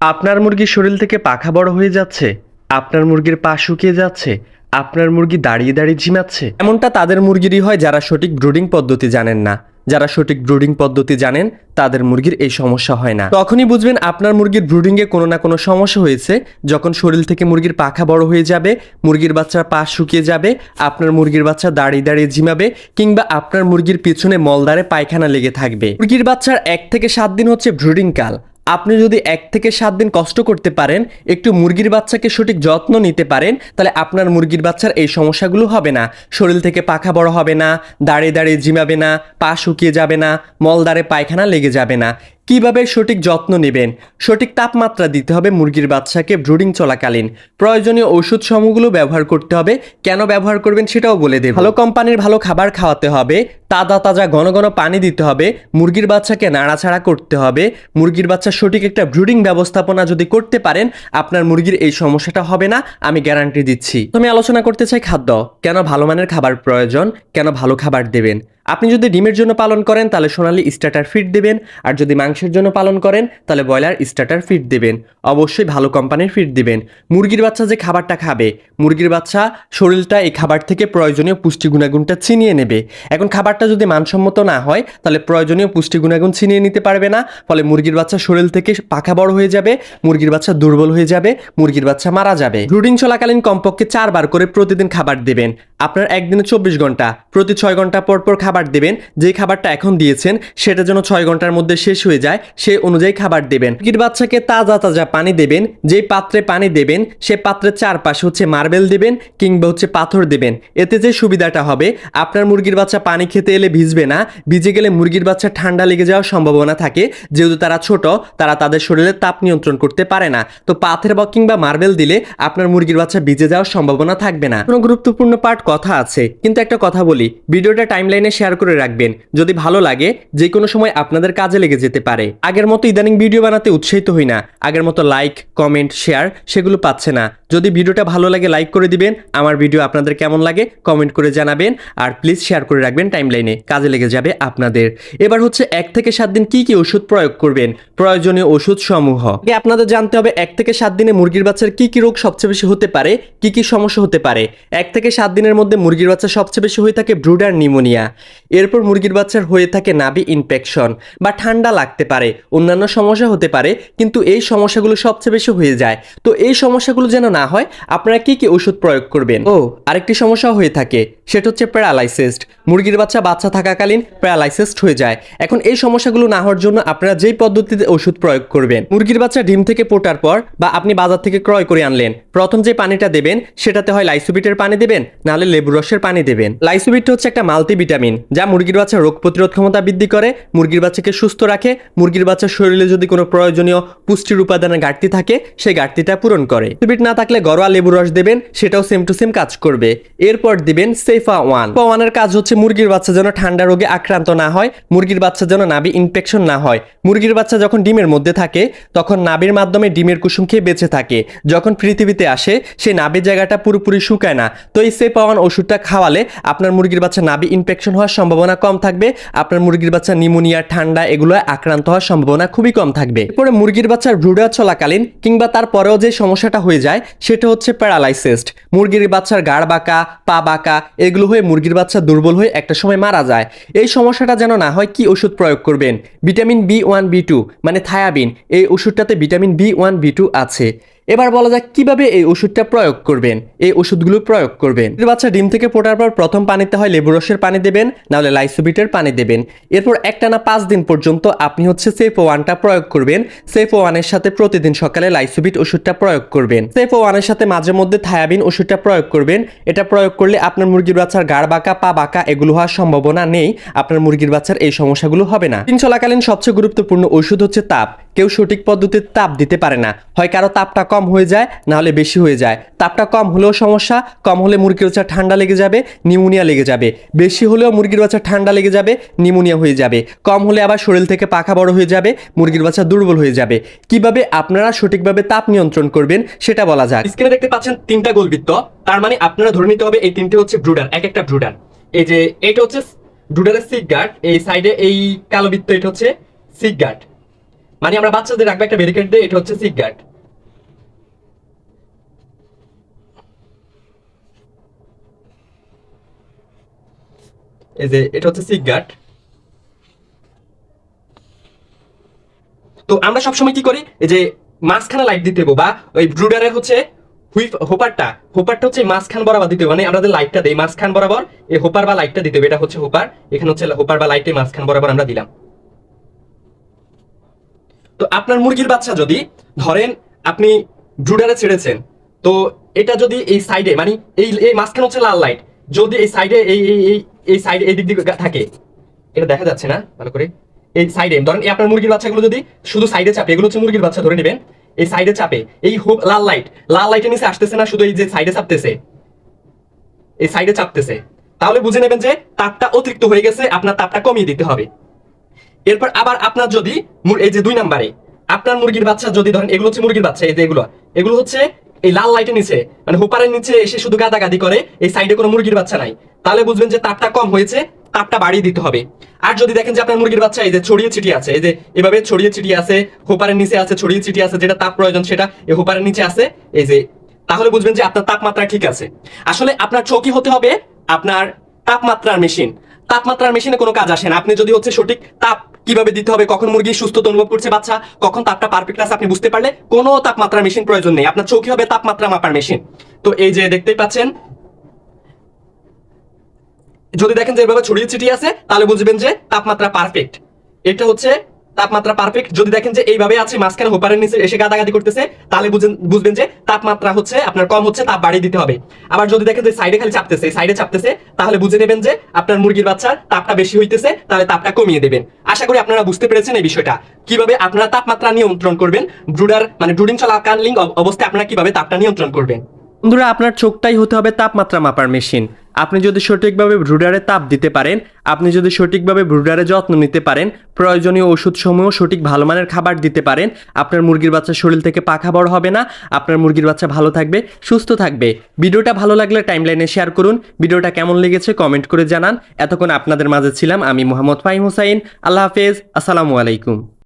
আপনার মুরগির শরীর থেকে পাখা বড় হয়ে যাচ্ছে, আপনার মুরগির পা শুকিয়ে যাচ্ছে, আপনার মুরগি দাঁড়িয়ে দাঁড়িয়ে ঝিমাচ্ছে। এমনটা তাদের মুরগিরই হয় যারা সঠিক ব্রুডিং পদ্ধতি জানেন না। যারা সঠিক ব্রুডিং পদ্ধতি জানেন, তাদের মুরগির এই সমস্যা হয় না। তখনই বুঝবেন আপনার মুরগির ব্রুডিংয়ে কোনো না কোনো সমস্যা হয়েছে। যখন শরীর থেকে মুরগির পাখা বড় হয়ে যাবে, মুরগির বাচ্চার পা শুকিয়ে যাবে, আপনার মুরগির বাচ্চা দাঁড়িয়ে দাঁড়িয়ে ঝিমাবে, কিংবা আপনার মুরগির পিছনে মলদারে পায়খানা লেগে থাকবে। মুরগির বাচ্চার এক থেকে সাত দিন হচ্ছে ব্রুডিং কাল। আপনি যদি এক থেকে সাত দিন কষ্ট করতে পারেন, একটু মুরগির বাচ্চাকে সঠিক যত্ন নিতে পারেন, তাহলে আপনার মুরগির বাচ্চার এই সমস্যাগুলো হবে না। শরীর থেকে পাখা বড় হবে না, দাঁড়িয়ে দাঁড়িয়ে জিমাবে না, পা শুকিয়ে যাবে না মলদারে পায়খানা লেগে যাবে না। কীভাবে সঠিক যত্ন নেবেন? সঠিক তাপমাত্রা দিতে হবে মুরগির বাচ্চাকে ব্রুডিং চলাকালীন। প্রয়োজনীয় ওষুধ সমূহগুলো ব্যবহার করতে হবে। কেন ব্যবহার করবেন সেটাও বলে দেব। ভালো কোম্পানির ভালো খাবার খাওয়াতে হবে। তাজা তাজা ঘন ঘন পানি দিতে হবে। মুরগির বাচ্চাকে নাড়াছাড়া করতে হবে। মুরগির বাচ্চার সঠিক একটা ব্রুডিং ব্যবস্থাপনা যদি করতে পারেন, আপনার মুরগির এই সমস্যাটা হবে না, আমি গ্যারান্টি দিচ্ছি। তুমি আলোচনা করতে চাই খাদ্য। কেন ভালো মানের খাবার প্রয়োজন? কেন ভালো খাবার দেবেন? আপনি যদি ডিমের জন্য পালন করেন, তাহলে সোনালি স্টার্টার ফিড দেবেন। আর যদি মাংসের জন্য পালন করেন, তাহলে ব্রয়লার স্টার্টার ফিড দেবেন। অবশ্যই ভালো কোম্পানির ফিড দিবেন। মুরগির বাচ্চা যে খাবারটা খাবে, মুরগির বাচ্চা শরীরটা এই খাবার থেকে প্রয়োজনীয় পুষ্টি গুণাগুণটা ছিনিয়ে নেবে। এখন খাবারটা যদি মানসম্মত না হয়, তাহলে প্রয়োজনীয় পুষ্টি গুণাগুণ ছিনিয়ে নিতে পারবে না। ফলে মুরগির বাচ্চা শরীর থেকে পাখা বড় হয়ে যাবে, মুরগির বাচ্চা দুর্বল হয়ে যাবে, মুরগির বাচ্চা মারা যাবে। ব্রুডিং চলাকালীন কমপক্ষে চারবার করে প্রতিদিন খাবার দেবেন। আপনার একদিনে চব্বিশ ঘণ্টা, প্রতি ছয় ঘণ্টা পর পর খাবার দেবেন যে খাবারটা এখন দিয়েছেন, সেটা যেন ছয় ঘণ্টার মধ্যে শেষ হয়ে যায় সে অনুযায়ী খাবার দেবেন। মুরগির বাচ্চাকে তাজা তাজা পানি দেবেন, যেই পাত্রে পানি দেবেন, সে পাত্রের চারপাশে হচ্ছে মার্বেল দেবেন কিংবা হচ্ছে পাথর দেবেন। এতে যে সুবিধাটা হবে, আপনার মুরগির বাচ্চা পানি খেতে এলে ভিজবে না, ভিজে গেলে মুরগির বাচ্চা ঠান্ডা লেগে যাওয়ার সম্ভাবনা থাকে। যেহেতু তারা ছোট, তারা তাদের শরীরে তাপ নিয়ন্ত্রণ করতে পারে না। তো পাথর বা কিংবা মার্বেল দিলে আপনার মুরগির বাচ্চা ভিজে যাওয়ার সম্ভাবনা থাকবে না। কোনো গুরুত্বপূর্ণ পার্ট কথা আছে, কিন্তু একটা কথা বলি, ভিডিওটা টাইমলাইনে শেয়ার করে রাখবেন। যদি ভালো লাগে যে কোনো সময় আপনাদের কাজে লেগে যেতে পারে। আগের মতো ইদানিং ভিডিও বানাতে উৎসাহিত হই না। আগের মতো লাইক কমেন্ট শেয়ার সেগুলো পাচ্ছে না। যদি ভিডিওটা ভালো লাগে লাইক করে দিবেন। আমার ভিডিও আপনাদের কেমন লাগে কমেন্ট করে জানাবেন। আর প্লিজ শেয়ার করে রাখবেন টাইমলাইনে কাজে লেগে যাবে আপনাদের। এবার হচ্ছে এক থেকে সাত দিন কি কি ওষুধ প্রয়োগ করবেন? প্রয়োজনীয় ওষুধ সমূহ আপনাদের জানতে হবে, এক থেকে সাত দিনে মুরগির বাচ্চার কি কি রোগ সবচেয়ে বেশি হতে পারে? কি কি সমস্যা হতে পারে? এক থেকে সাত দিনের মধ্যে মুরগির বাচ্চা সবচেয়ে বেশি হয়ে থাকে ব্রুডার নিউমোনিয়া। এরপর মুরগির বাচ্চার হয়ে থাকে নাভি ইনফেকশন বা ঠান্ডা লাগতে পারে, অন্যান্য সমস্যা হতে পারে, কিন্তু এই সমস্যাগুলো সবচেয়ে বেশি হয়ে যায়। তো এই সমস্যাগুলো যেন না হয়, আপনারা কি কি ওষুধ প্রয়োগ করবেন? ও, আরেকটি সমস্যা হয়ে থাকে, সেটা হচ্ছে প্যারালাইসিসড মুরগির বাচ্চা বাচ্চা থাকাকালীন প্যারালাইসিসড হয়ে যায়। এখন এই সমস্যাগুলো না হওয়ার জন্য আপনারা যেই পদ্ধতিতে ওষুধ প্রয়োগ করবেন, মুরগির বাচ্চা ডিম থেকে পোটার পর বা আপনি বাজার থেকে ক্রয় করে আনলেন, প্রথম যে পানিটা দেবেন, সেটাতে হয় লাইসোবিটের পানি দেবেন, নাহলে লেবু রসের পানি দেবেন। লাইসোবিট হচ্ছে একটা মাল্টিভিটামিন যা মুরগির বাচ্চা রোগ প্রতিরোধ ক্ষমতা বৃদ্ধি করে, মুরগির বাচ্চাকে সুস্থ রাখে, মুরগির বাচ্চার শরীরে যদি কোনো প্রয়োজনীয় পুষ্টির উপাদানের ঘাটতি থাকে, সেই ঘাটতিটা পূরণ করে। লাইসোবিট না থাকলে ঘরোয়া লেবু রস দেবেন, সেটাও সেম টু সেম কাজ করবে। এরপর দিবেন সেফা ওয়ান ওয়ানের কাজ হচ্ছে মুরগির বাচ্চা যেন ঠান্ডা রোগে আক্রান্ত না হয়, মুরগির বাচ্চা যেন নাভি ইনফেকশন না হয়। মুরগির বাচ্চা যখন ডিমের মধ্যে থাকে, তখন নাভির মাধ্যমে ডিমের কুসুম খেয়ে বেঁচে থাকে। যখন পৃথিবীতে আসে, সেই নাভির জায়গাটা পুরোপুরি শুকায় না। তো এই সেফা ওয়ান ওষুধটা খাওয়ালে আপনার মুরগির বাচ্চা নাবি ইনফেকশন হওয়ার সম্ভাবনা কম থাকবে। আপনার মুরগির বাচ্চা নিউমোনিয়া ঠান্ডা, এগুলো আক্রান্ত হওয়ার সম্ভাবনা খুবই কম থাকবে। এরপরে মুরগির বাচ্চার ব্রুডার চলাকালীন কিংবা তারপরেও যে সমস্যাটা হয়ে যায়, সেটা হচ্ছে প্যারালাইসিসড মুরগির বাচ্চার গাড় বাঁকা, পা বাঁকা, এগুলো হয়ে মুরগির বাচ্চা দুর্বল হয়ে একটা সময় মারা যায়। এই সমস্যাটা যেন না হয়, কি ওষুধ প্রয়োগ করবেন? Vitamin B one, B two মানে থায়াবিন। এই ওষুধটাতে vitamin B one, B two আছে। এবার বলা যাক কীভাবে এই ওষুধটা প্রয়োগ করবেন। এই ওষুধগুলো প্রয়োগ করবেন। বাচ্চা ডিম থেকে ফোটার পর প্রথম পানিতে হয় লেবু রসের পানি দেবেন, নাহলে লাইসোবিটের পানি দেবেন। এরপর একটানা পাঁচ দিন পর্যন্ত আপনি হচ্ছে সেফ ওয়ানটা প্রয়োগ করবেন। সেফ ওয়ানের সাথে প্রতিদিন সকালে লাইসোবিট ওষুধটা প্রয়োগ করবেন। সেফ ওয়ানের সাথে মাঝে মধ্যে থায়াবিন ওষুধটা প্রয়োগ করবেন। এটা প্রয়োগ করলে আপনার মুরগির বাচ্চার গাড় বাঁকা, পা বাঁকা এগুলো হওয়ার সম্ভাবনা নেই। আপনার মুরগির বাচ্চার এই সমস্যাগুলো হবে না। দিন চলাকালীন সবচেয়ে গুরুত্বপূর্ণ ওষুধ হচ্ছে তাপ। কেউ সঠিক পদ্ধতিতে তাপ দিতে পারে না। হয় কারও তাপটা কম হয়ে যায়, না হলে বেশি হয়ে যায়। তাপটা কম হলেও সমস্যা, কম হলে মুরগির বাচ্চা ঠান্ডা লেগে যাবে, নিউমোনিয়া লেগে যাবে। বেশি হলেও মুরগির বাচ্চা ঠান্ডা লেগে যাবে, নিউমোনিয়া হয়ে যাবে। কম হলে আবার শরীর থেকে পাখা বড় হয়ে যাবে, মুরগির বাচ্চা দুর্বল হয়ে যাবে। কীভাবে আপনারা সঠিকভাবে তাপ নিয়ন্ত্রণ করবেন সেটা বলা যাক। স্ক্রিনে দেখতে পাচ্ছেন তিনটা গোলবৃত্ত। তার মানে আপনারা ধরে নিতে হবে এই তিনটে হচ্ছে ব্রুডার এক একটা ব্রুডার এই যে এটা হচ্ছে ব্রুডারের সিক গার্ড এই সাইডে এই কালো বৃত্ত, এটা হচ্ছে সিক গার্ড মানে আমরা বাচ্চাদের রাখব একটা ব্যারিকেড দিয়ে, এটা হচ্ছে গার্ড এই যে, এটা হচ্ছে গার্ড তো আমরা সবসময় কি করি? এই যে, মাঝখানে লাইট দিতে বা ওই ব্রুডারের হচ্ছে হুইপ হোপারটা হোপারটা হচ্ছে মাঝখান বরাবর দিতে মানে আমরা যে লাইটটা দিই মাঝখান বরাবর, এই হোপার বা লাইটটা দিতে এটা হচ্ছে হোপার এখানে হচ্ছে হোপার বা লাইটের মাঝখান বরাবর আমরা দিলাম। তো আপনার মুরগির বাচ্চা যদি, ধরেন আপনি ব্রুডারে ছেড়েছেন, তো এটা যদি এই সাইডে মানে এই এই মাঝখানে হচ্ছে লাল লাইট যদি এই সাইডে এই এই এই সাইডে এই দিক দিকে থাকে, এটা দেখা যাচ্ছে না, ভালো করে, এই সাইডে ধরেন এই আপনার মুরগির বাচ্চাগুলো যদি শুধু সাইডে চাপে, এগুলো হচ্ছে মুরগির বাচ্চা ধরে নেবেন, এই সাইডে চাপে, এই হোপ লাল লাইট লাল লাইটের নিচে আসতেছে না, শুধু এই যে সাইডে চাপতেছে, এই সাইডে চাপতেছে, তাহলে বুঝে নেবেন যে তাপটা অতিরিক্ত হয়ে গেছে, আপনার তাপটা কমিয়ে দিতে হবে। এরপর আবার আপনার যদি এই যে দুই নাম্বারে, আপনার মুরগির বাচ্চা যদি ধরেন, এগুলো হচ্ছে মুরগির বাচ্চা, এই যে এগুলো। এগুলো হচ্ছে এই লাল লাইটের নিচে। মানে হোপারের নিচে এসে শুধু গাদাগাদি করে, এই সাইডে কোনো মুরগির বাচ্চা নাই। তাহলে বুঝবেন যে তাপটা কম হয়েছে, তাপটা বাড়িয়ে দিতে হবে। আর যদি দেখেন যে আপনার মুরগির বাচ্চা এই যে ছড়িয়ে ছিটিয়ে আছে, এই যে এভাবে ছড়িয়ে ছিটিয়ে আছে, হোপারের নিচে আছে, ছড়িয়ে ছিটিয়ে আছে, যেটা তাপ প্রয়োজন সেটা এই হোপারের নিচে আছে, এই যে, তাহলে বুঝবেন যে আপনার তাপমাত্রা ঠিক আছে। আসলে আপনার চৌকি হতে হবে আপনার তাপমাত্রার মেশিন তাপমাত্রার মেশিনে কোনো কাজ আসে না। আপনি যদি হচ্ছে সঠিক তাপ কীভাবে দিতে হবে, কখন মুরগি সুস্থ অনুভব করছে বাচ্চা, কখন তাপটা পারফেক্ট আছে, আপনি বুঝতে পারলে কোনো তাপমাত্রার মেশিন প্রয়োজন নেই। আপনার চোখে হবে তাপমাত্রা মাপার মেশিন। তো এই যে দেখতেই পাচ্ছেন, যদি দেখেন যে এভাবে ছড়িয়ে ছিটিয়ে আছে, তাহলে বুঝবেন যে তাপমাত্রা পারফেক্ট এটা হচ্ছে তাপমাত্রা পারফেক্ট যদি দেখেন যে এইভাবে আছে, মাঝখানে হোপারের নিচে এসে গাদাগাদি করতেছে, তাহলে বুঝেন বুঝবেন যে তাপমাত্রা হচ্ছে, আপনার কম হচ্ছে, তাপ বাড়িয়ে দিতে হবে। আবার যদি দেখেন যে সাইডে খালি চাপতেছে সাইডে চাপতেছে, তাহলে বুঝে নেবেন যে আপনার মুরগির বাচ্চার তাপটা বেশি হইতেছে, তাহলে তাপটা কমিয়ে দেবেন। আশা করি আপনারা বুঝতে পেরেছেন এই বিষয়টা। কীভাবে আপনারা তাপমাত্রা নিয়ন্ত্রণ করবেন? ব্রুডার মানে ব্রুডিং চলাকালীন অব- অবস্থায় আপনারা কীভাবে তাপটা নিয়ন্ত্রণ করবেন? বন্ধুরা, আপনার চোখটাই হতে হবে তাপমাত্রা মাপার মেশিন। আপনি যদি সঠিকভাবে ব্রুডারে তাপ দিতে পারেন, আপনি যদি সঠিকভাবে ব্রুডারে যত্ন নিতে পারেন, প্রয়োজনীয় ওষুধসমূহ সঠিক ভালো মানের খাবার দিতে পারেন, আপনার মুরগির বাচ্চা শরীর থেকে পাখা বড় হবে না, আপনার মুরগির বাচ্চা ভালো থাকবে, সুস্থ থাকবে। ভিডিওটা ভালো লাগলে টাইমলাইনে শেয়ার করুন। ভিডিওটা কেমন লেগেছে কমেন্ট করে জানান। এতক্ষণ আপনাদের মাঝে ছিলাম আমি মোহাম্মদ ফাহিম হুসাইন। আল্লাহ হাফেজ। আসসালামু আলাইকুম।